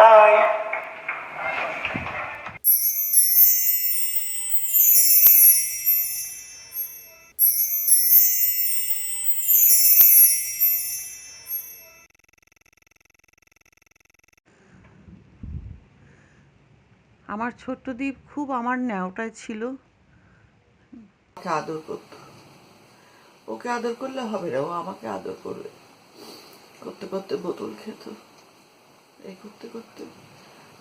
try. আমার ছোট্ট দ্বীপ খুব আমার ন্যাওটায় ছিল। ওকে আদর করতো। ওকে আদর করলে হবে না ও আমাকে আদর করবে। করতে করতে বোতল খেত। এই করতে করতে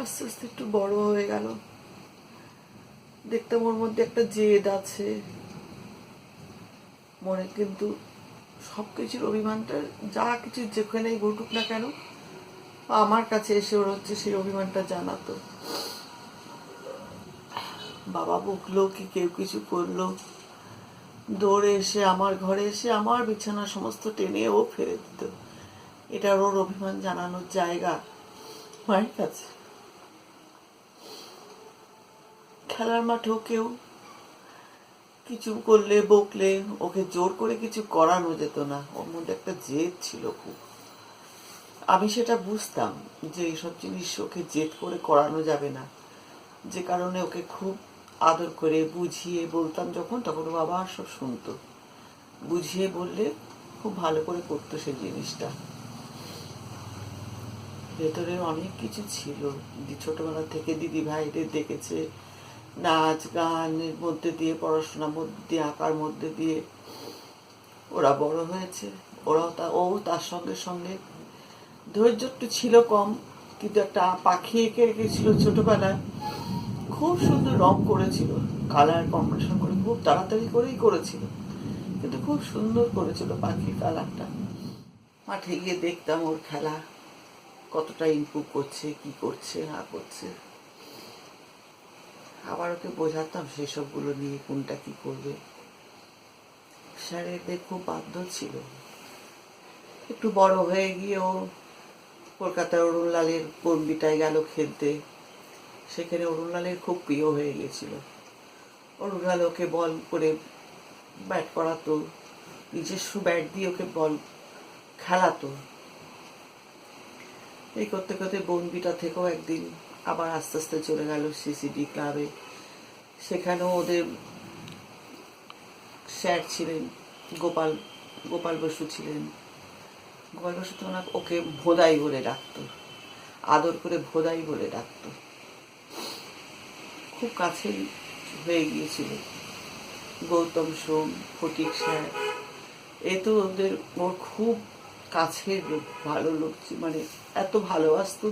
আস্তে আস্তে একটু বড় হয়ে গেল। দেখতাম ওর মধ্যে একটা জেদ আছে। মনে কিন্তু সব কিছুর অভিমানটা, যা কিছু যেখানেই ঘটুক না কেন, আমার কাছে এসে ওর হচ্ছে সেই অভিমানটা জানাতো। বাবা বকলো কি কেউ কিছু করল দৌড়ে এসে আমার ঘরে এসে আমার বিছানা সমস্ত টেনে ও ফেলে দিত। এটা ওর অভিমান জানানোর জায়গা মায়ের কাছে খেলার মাঠেও কেউ কিছু করলে, বকলে, ওকে জোর করে কিছু করানো যেত না। ওর মধ্যে একটা জেদ ছিল খুব। আমি সেটা বুঝতাম যে এইসব জিনিস ওকে জেদ করে করানো যাবে না। যে কারণে ওকে খুব আদর করে বুঝিয়ে বলতাম যখন, তখন ও আবার সব শুনতো। বুঝিয়ে বললে খুব ভালো করে করতো সেই জিনিসটা। ভেতরে অনেক কিছু ছিল। ছোটবেলা থেকে দিদি ভাইদের দেখেছে নাচ, গানের মধ্যে দিয়ে, পড়াশোনার মধ্যে দিয়ে, আঁকার মধ্যে দিয়ে। ওরা বড় হয়েছে। ওরাও তা ও তার সঙ্গে সঙ্গে ধৈর্য একটু ছিল কম, কিন্তু একটা পাখি এঁকে রেখেছিল ছোটবেলায়। খুব সুন্দর রং করেছিল, কালার কম্বিনেশন করে খুব তাড়াতাড়ি করেই করেছিল। কিন্তু খুব সুন্দর করেছিল পাখির কালারটা। মাঠে গিয়ে দেখতাম ওর খেলা। কতটা ইমপ্রুভ করছে, কি করছে, না করছে। আবার ওকে বোঝাতাম সেসবগুলো নিয়ে কোনটা কি করবে। স্যারেদের খুব বাধ্য ছিল। একটু বড় হয়ে গিয়েও কলকাতায় অরুণলালের গম্বিটায় গেল খেলতে। সেখানে অরুণলালের খুব প্রিয় হয়ে গেছিল অরুণলাল ওকে বল করে ব্যাট করাতো, নিজস্ব ব্যাট দিয়ে ওকে বল খেলাতো। এই করতে করতে বনবিটা থেকেও একদিন আবার আস্তে আস্তে চলে গেল সিসিডি ক্লাবে। সেখানেও ওদের স্যার ছিলেন, গোপাল গোপাল বসু ছিলেন। গোপাল বসু তো ওনাকে, ওকে ভোদাই বলে ডাকতো। আদর করে ভোদাই বলে ডাকতো। খুব কাছেই হয়ে গিয়েছিল। গৌতম সোম, ফটিক স্যার। এ তো ওদের ওর খুব কাছের লোক ভালো লোক মানে এত ভালোবাসতো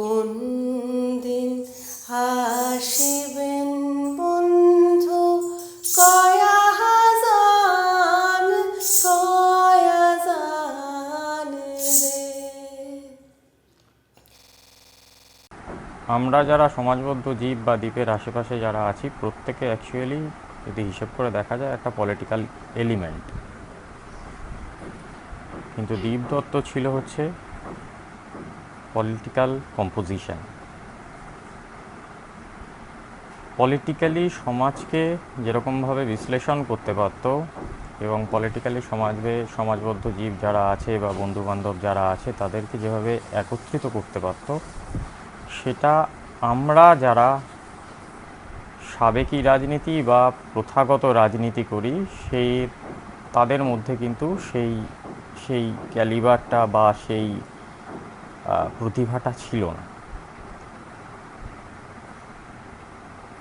কোন দিন আসিবেন বন্ধু? কয়া জান কয়া জান আমরা যারা সমাজবদ্ধ জীব বা দ্বীপের আশেপাশে যারা আছি, প্রত্যেকে অ্যাকচুয়ালি যদি হিসেব করে দেখা যায় একটা পলিটিক্যাল এলিমেন্ট কিন্তু দ্বীপ দত্ত ছিল হচ্ছে পলিটিক্যাল কম্পোজিশন পলিটিক্যালি সমাজকে যেরকমভাবে বিশ্লেষণ করতে পারত এবং পলিটিক্যালি সমাজে সমাজবদ্ধ জীব যারা আছে বা বন্ধুবান্ধব যারা আছে, তাদেরকে যেভাবে একত্রিত করতে পারত, সেটা আমরা যারা সাবেকি রাজনীতি বা প্রথাগত রাজনীতি করি সেই তাদের মধ্যে কিন্তু সেই সেই ক্যালিবারটা বা সেই প্রতিভাটা ছিল না।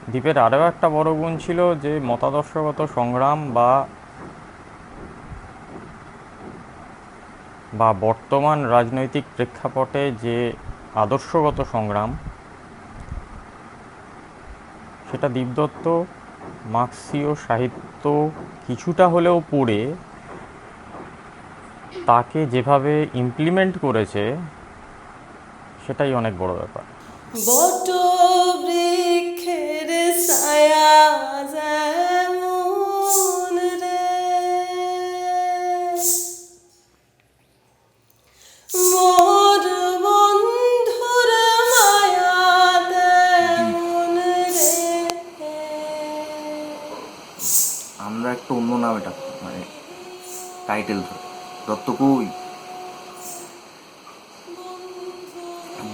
দ্বীপের আরও একটা বড় গুণ ছিল যে মতাদর্শগত সংগ্রাম বা বা বর্তমান রাজনৈতিক প্রেক্ষাপটে যে আদর্শগত সংগ্রাম, সেটা দীপদত্ত মার্ক্সীয় সাহিত্য কিছুটা হলেও পড়ে, তাকে যেভাবে ইমপ্লিমেন্ট করেছে সেটাই অনেক বড় ব্যাপার। বট বৃক্ষের ছায়া যেমন রে। মোর বন্ধুর মায়া তেমন রে। আমরা একটা অন্য নাম এটা মানে টাইটেল ধরে দত্ত কই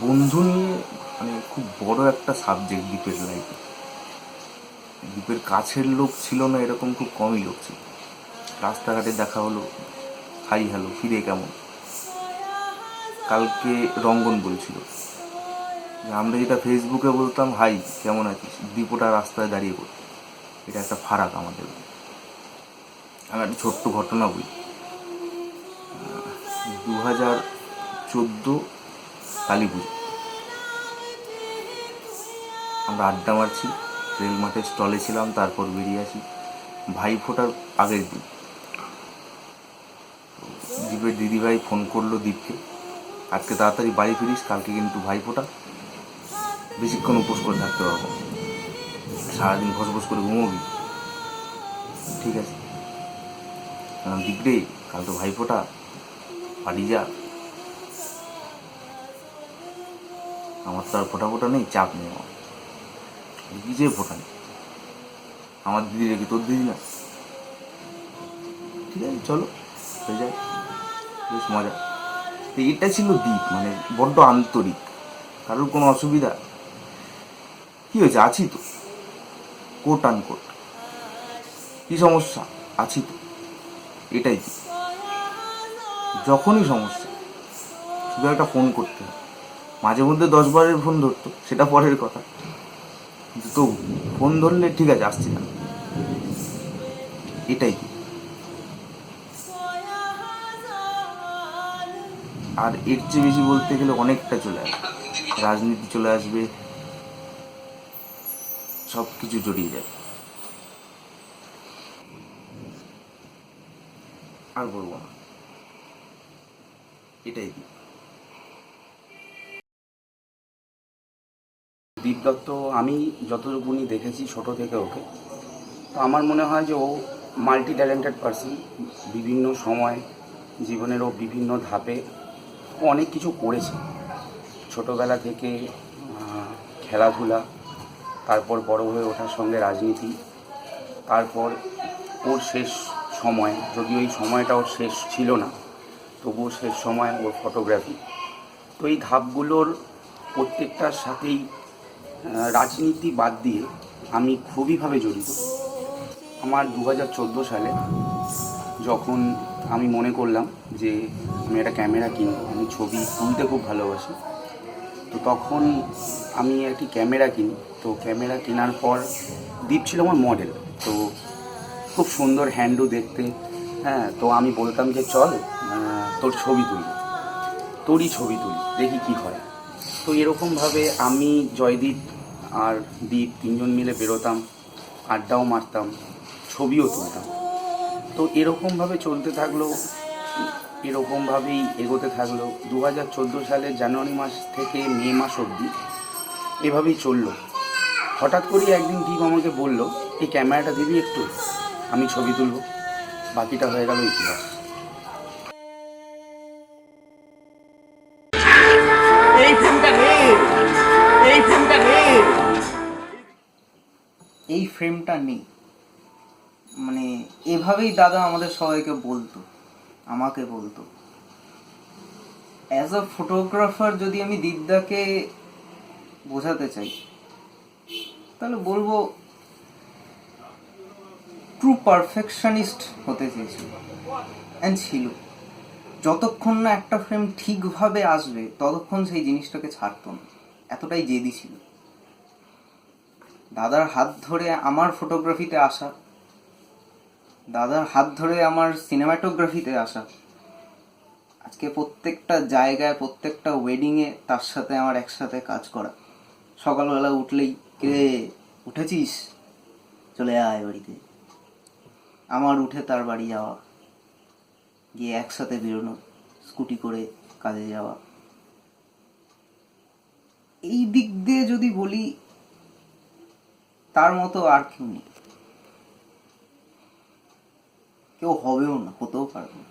বন্ধু নিয়ে মানে খুব বড় একটা সাবজেক্ট দ্বীপের লাইফে দ্বীপের কাছের লোক ছিল না, এরকম খুব কমই লোক ছিল। রাস্তাঘাটে দেখা হলো, হাই হ্যালো, ফিরে কেমন? কালকে রঙ্গন বলছিল। আমরা যেটা ফেসবুকে বলতাম, হাই, কেমন আছিস? দীপটা রাস্তায় দাঁড়িয়ে বলতো এটা একটা ফারাক আমাদের। আমি একটা ছোট্ট ঘটনা বলি। দু হাজার চোদ্দ কালী পুজো। আমরা আড্ডা মারছি, রেল মাঠের স্টলে ছিলাম, তারপর বেরিয়ে আসি। ভাই ফোটার আগের দিন। দীপের দিদিভাই ফোন করল দীপকে। আজকে তাড়াতাড়ি বাড়ি ফিরিস, কালকে কিন্তু ভাই ফোটা। বেশিক্ষণ উপোস করে থাকতে পারব সারাদিন ভস ভস করে ঘুমোবি। ঠিক আছে। কারণ দিকরে কাল তো ভাই ফোটা। বাড়ি যা। আমার তো আর ফোটা ফোটা নেই, চাপ নেই আমার। যে ফোটা নেই। আমার দিদি রেখে তোর দিদি না। ঠিক আছে, চলো, হয়ে যায় বেশ মজা। তো এটা ছিল দ্বীপ মানে বড্ড আন্তরিক। কারোর কোনো অসুবিধা? কী হয়েছে? আছি তো। কোট আন কোট কী সমস্যা? আছি তো। এটাই যখনই সমস্যা, শুধু একটা ফোন করতে হয়। মাঝে মধ্যে দশ বারের ফোন ধরতো, সেটা পরের কথা। তো ফোন ধরলে ঠিক আছে, আসছি না। এটাই। আর এর চেয়ে বেশি বলতে গেলে অনেকটা চলে আসবে। রাজনীতি চলে আসবে। সব কিছু জড়িয়ে যাবে। আর বলব না। এটাই। দীপ দত্ত আমি যতটুকুনি দেখেছি ছোট থেকে ওকে, তো আমার মনে হয় যে ও মাল্টি ট্যালেন্টেড পার্সন বিভিন্ন সময় জীবনের ও বিভিন্ন ধাপে অনেক কিছু করেছে। ছোটোবেলা থেকে খেলাধুলা, তারপর বড় হয়ে ওঠার সঙ্গে রাজনীতি, তারপর ওর শেষ সময়, যদিও এই সময়টা ওর শেষ ছিল না, তবুও শেষ সময় ওর ফটোগ্রাফি তো এই ধাপগুলোর প্রত্যেকটার সাথেই রাজনীতি বাদ দিয়ে আমি খুবইভাবে জড়িত। আমার দু হাজার চোদ্দ সালে যখন আমি মনে করলাম যে আমি একটা ক্যামেরা কিনবো, আমি ছবি তুলতে খুব ভালোবাসি, তো তখন আমি একটি ক্যামেরা কিনি। তো ক্যামেরা কেনার পর দীপ ছিল আমার মডেল তো খুব সুন্দর হ্যান্ডু দেখতে হ্যাঁ তো আমি বলতাম যে চল তোর ছবি তুলি, তোরই ছবি তুলি, দেখি কি হয়। তো এরকমভাবে আমি জয়দীপ আর দীপ তিনজন মিলে বেরোতাম, আড্ডাও মারতাম, ছবিও তুলতাম। তো এরকমভাবে চলতে থাকল, এরকমভাবেই এগোতে থাকল। দু হাজার চোদ্দ সালের জানুয়ারি মাস থেকে মে মাস অবধি এভাবেই চলল। হঠাৎ করেই একদিন দীপ আমাকে বলল, এই ক্যামেরাটা দিবি একটু? আমি ছবি তুলব। বাকিটা হয়ে গেল ইতিহাস। এই ফ্রেমটা নেই। মানে এভাবেই দাদা আমাদের সবাইকে বলতো, আমাকে বলতো। অ্যাজ আ ফটোগ্রাফার যদি আমি দিদাকে বোঝাতে চাই, তাহলে বলব ট্রু পারফেকশনিস্ট হতে চেয়েছিল। অ্যান্ড ছিল। যতক্ষণ না একটা ফ্রেম ঠিকভাবে আসবে, ততক্ষণ সেই জিনিসটাকে ছাড়তো না। এতটাই জেদি ছিল। দাদার হাত ধরে আমার ফটোগ্রাফিতে আসা, দাদার হাত ধরে আমার সিনেমাটোগ্রাফিতে আসা। আজকে প্রত্যেকটা জায়গায়, প্রত্যেকটা ওয়েডিংয়ে তার সাথে আমার একসাথে কাজ করা। সকালবেলা উঠলেই, কে উঠেছিস? চলে আয় বাড়িতে। আমার উঠে তার বাড়ি যাওয়া, গিয়ে একসাথে বেরোনো, স্কুটি করে কাজে যাওয়া। এই দিক দিয়ে যদি বলি তার মতো আর কেউ নেই। কেউ হবেও না, হতেও পারবে না।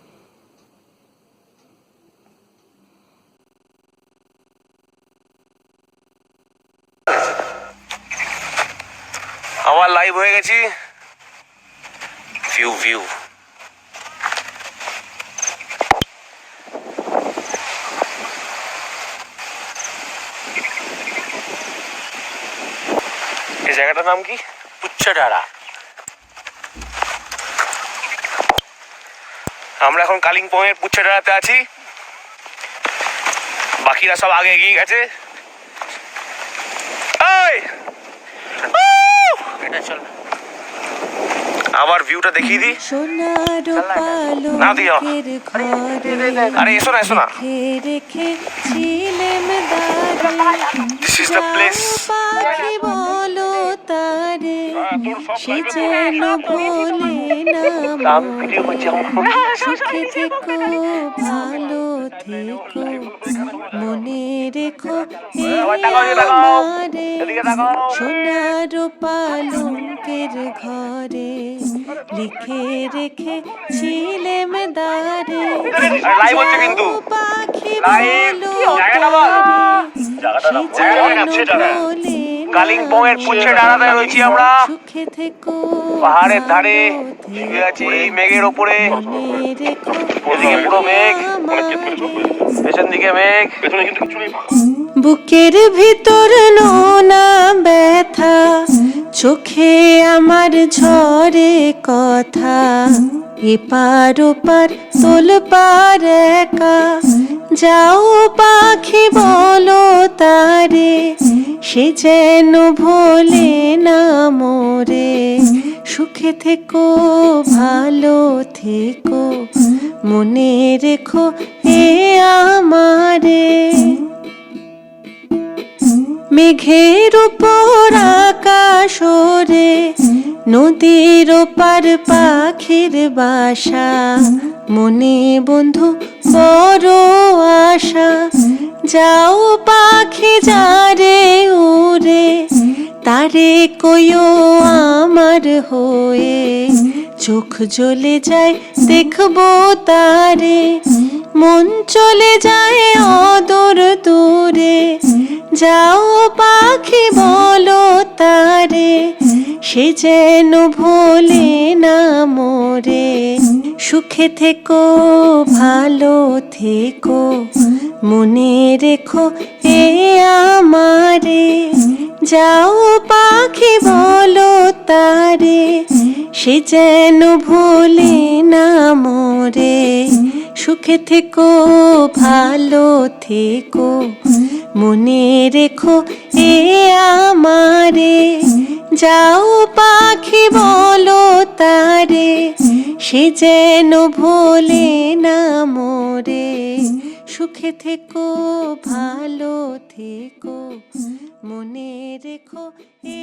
আমার লাইভ হয়ে গেছি। ফিউ ভিউ এই জায়গাটার নাম কি? পুচ্ছাডারা। আমরা এখন কালিম্পংয়ের পুচ্ছাডারাতে আছি। বাকিরা সব আগে এগিয়ে গেছে। আবার ভিউটা দেখিয়ে দিই। না দিও। আরে এসো না এসো না। রেখে রেখে ছিলেম দাঁড়ে তারে সে যেন ভোলে না মন। সুখে থেকো ভালো থেকো মনে রেখো আমারে সোনার পালঙ্কের ঘরে লিখে রেখে ছিলেম। যাও পাখি। বলো বল। তারে সে যেন জায়গাটা ভোলে না কালিম্পংয়ের পুচ্ছে ডানাতে রয়েছি আমরা। পাহাড়ের ধারে শুয়ে আছি মেঘের ওপরে। এদিকে পুরো মেঘ পেছন দিকে মেঘ। বুকের ভিতর নোনা ব্যথা চোখে আমার ঝরে কথা। এপার ওপার তোল পার একা। যাও পাখি, বলো তারে, সে যেন ভোলে না মোরে। সুখে থেকো, ভালো থেকো, মনে রেখো এ আমারে। মেঘের উপর আকাশ রে নদীর ওপার পাখির বাসা, মনে বন্ধু বড় আশা। যাও পাখি যারে উড়ে, তারে কইও আমার হয়ে। চোখ জ্বলে যায়, দেখব তারে। মন চলে যায় অদূর দূরে। যাও পাখি বলো তারে সে যেন ভোলে না মোরে। সুখে থেকো, ভালো থেকো। মনে রেখো, এ আমারে। যাও পাখি, বলো তারে। সে যেন ভোলে না মোরে। সুখে থেকো, ভালো থেকো। মনে রেখো এ আমারে। যাও পাখি, বলো তারে, সে যেন ভোলে না মোরে। সুখে থেকো, ভালো থেকো মনে রেখো এ